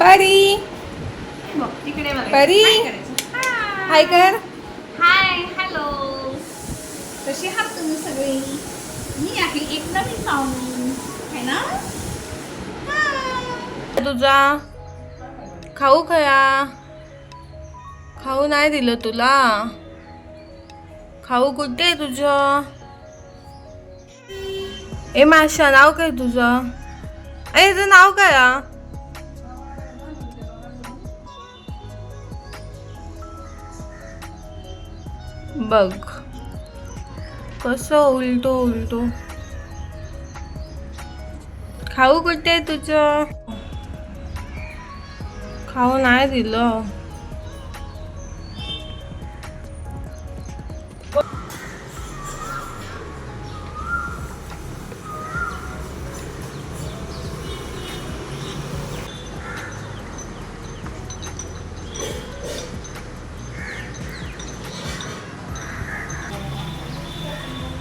परी. परी. हाय कर. हाय हॅलो कशी आहात तुम्ही सगळे? मी आहे एक नवीन पाहुणी है ना. तुझा खाऊ खया. खाऊ नाही दिलं तुला. खाऊ कुठे आहे तुझं? ए माशा नाव काय तुझं? ए तुझं नाव काय बघ. कसं उलटो उलटो. खाऊ कुठे आहे तुझं? खाऊ नाही दिलं.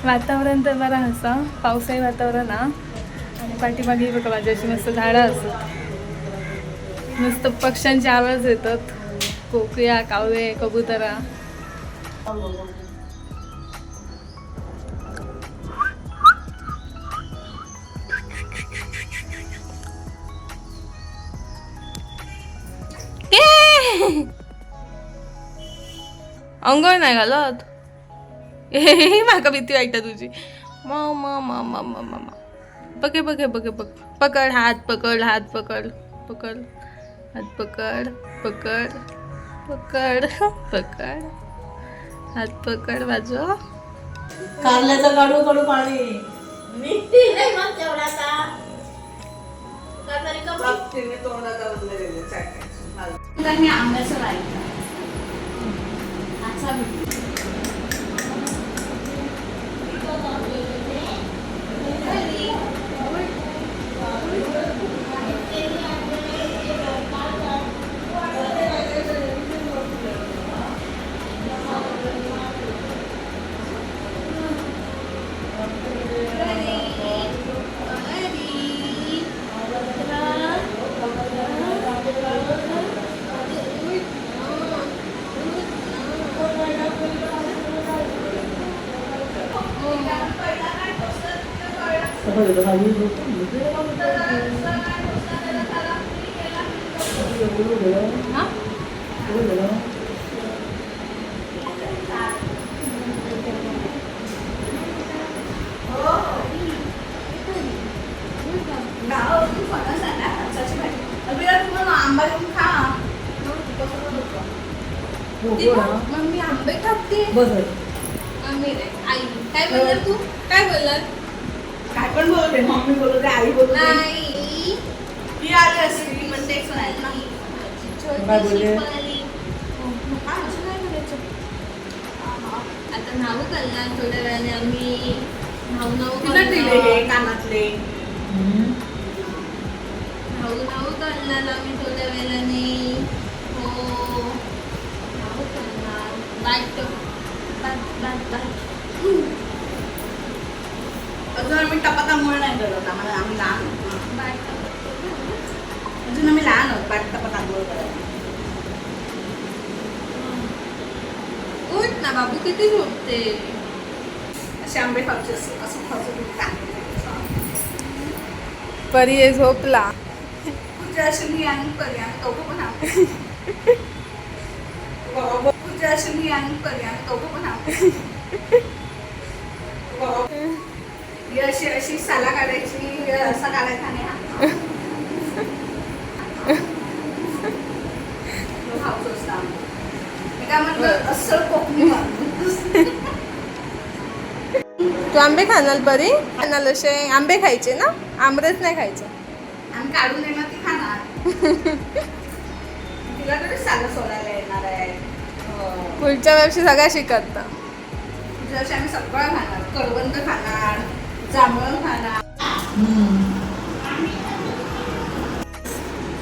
वातावरण तर बरं असं. पावसाळी वातावरण हा आणि पाठीमागे बघा माझी अशी मस्त झाडं असत नुसतं पक्ष्यांचे आवाज येतात. कोकया कावळे कबुतरा. अंघोळ नाही घालत? ए म्हाका भीती वाटत तुझी. म म म म म म म. बघे बघे बघे बघ. पकड हात पकड हात पकड. पकड. हात पकड पकड. पकड. पकड. हात पकड माझं कारल्याचं कडू कडू पाणी. आंब्याचं राहिलं अच्छा भेटली. गावावरून फणस आहे ना, फणसाची भाजी. अभिला तू मला आंबा घेऊन खा. ती बघ, मग मी आंबे खाते आंबे नाही, आई काय बोलणार तू काय बोलणार काय पण बोलते मम्मी बोलते आई बोलते नाही. ती आली असती. काय बोलले? मग काय असं नाही. आता नाव कळणार थोड्या वेळाने आम्ही. नाव नाव तिला दिले हे कानातले. नाव नाव कळणार आम्ही थोड्या वेळाने. हो. नाव कळणार. बाट बाट बाट बाट अजून आम्ही टपात आंघोळ नाही करत आम्हाला आम्ही लहान अजून आम्ही लहान आहोत बाट टपात आंघोळ करायला उठ ना बाबू किती झोपते? असे आंबे खायचे असं चांगलं. परी आहे झोपला. पूजा अश्विनी आणि परी आम्ही दोघं पण आहोत पूजा अश्विनी आणि परी आम्ही दोघं पण आहोत ही अशी अशी साला काढायची असा काढायचा आणि हा. तो आंबे खाणार परी खाणार असे आंबे खायचे ना? आंबरेच नाही खायचे. आम्ही काढून देणार ती खाणार. तिला तरी सालं सोडायला येणार आहे. हो. पुढच्या वर्षी सगळ्या शिकत तुझ्या अशी आम्ही सगळं खाणार. करवंद खाणार. जांभळं खाणार.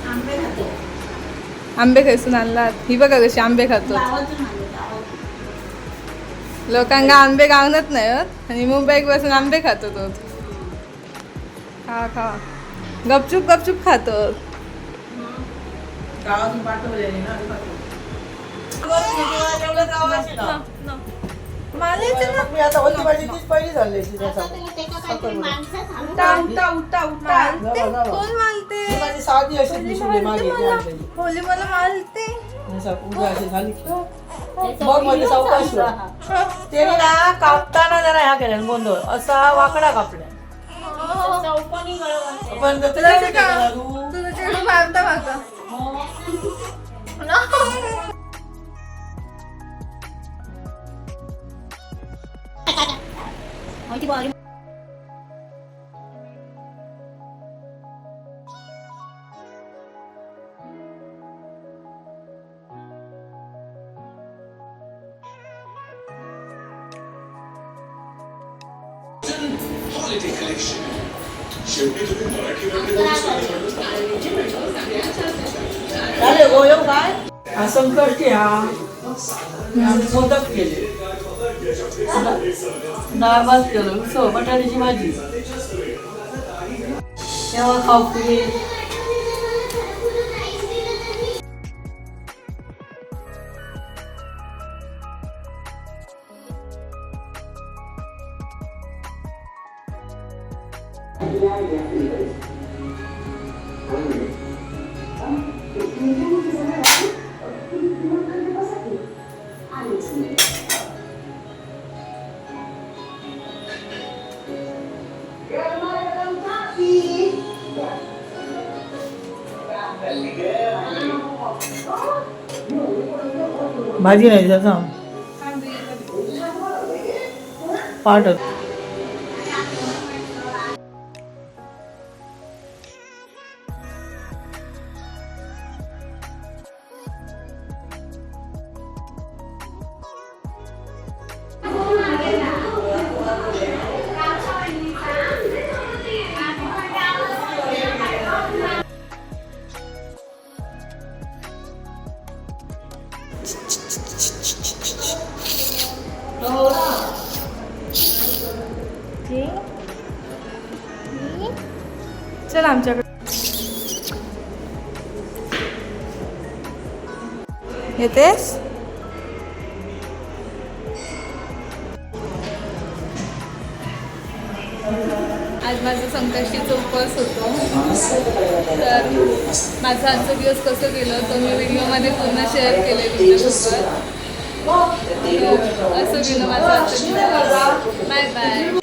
आंबे खातो. आंबे खायसून आणलात. ही बघा कशी आंबे खातो. गावातून आणले गावातून लोकांना आंबे गावनच नाही होत. आणि मुंबईत बसून आंबे खातो तो. खा खा. गपचूप गपचूप खातो. गावातून पाठवलेली ना मला येतं ना. मी आता होती पाहिजे तीच पहिली झाली उठा उठा उठा उठा. मालते. कोण मालते ही माझी साधी अशी दिसली मागे ती आणलेली. होली मला मालते बघमध्ये सावकाश वर. त्याने ना कापताना जरा ह्या केल्या गोंधळ. असा वाकडा कापल्या. पण जर त्याला काय केलं तू? तुझं चेडू मारता माका झाले गो येऊ काय हा संकष्टी हा. मोदक केले. डाळ भात केलं. सो बटाट्याची भाजी. तेव्हा खाऊ भाजी नाही त्याचा. पाठ आमच्याकडे. येतेस? आज माझा संकष्टीचा उपवास होतो. तर माझा आजचा दिवस कसं गेलं तर मी व्हिडिओमध्ये पूर्ण शेअर केले तुमच्यासोबत. असं गेलं माझा आजचा दिवस. Bye bye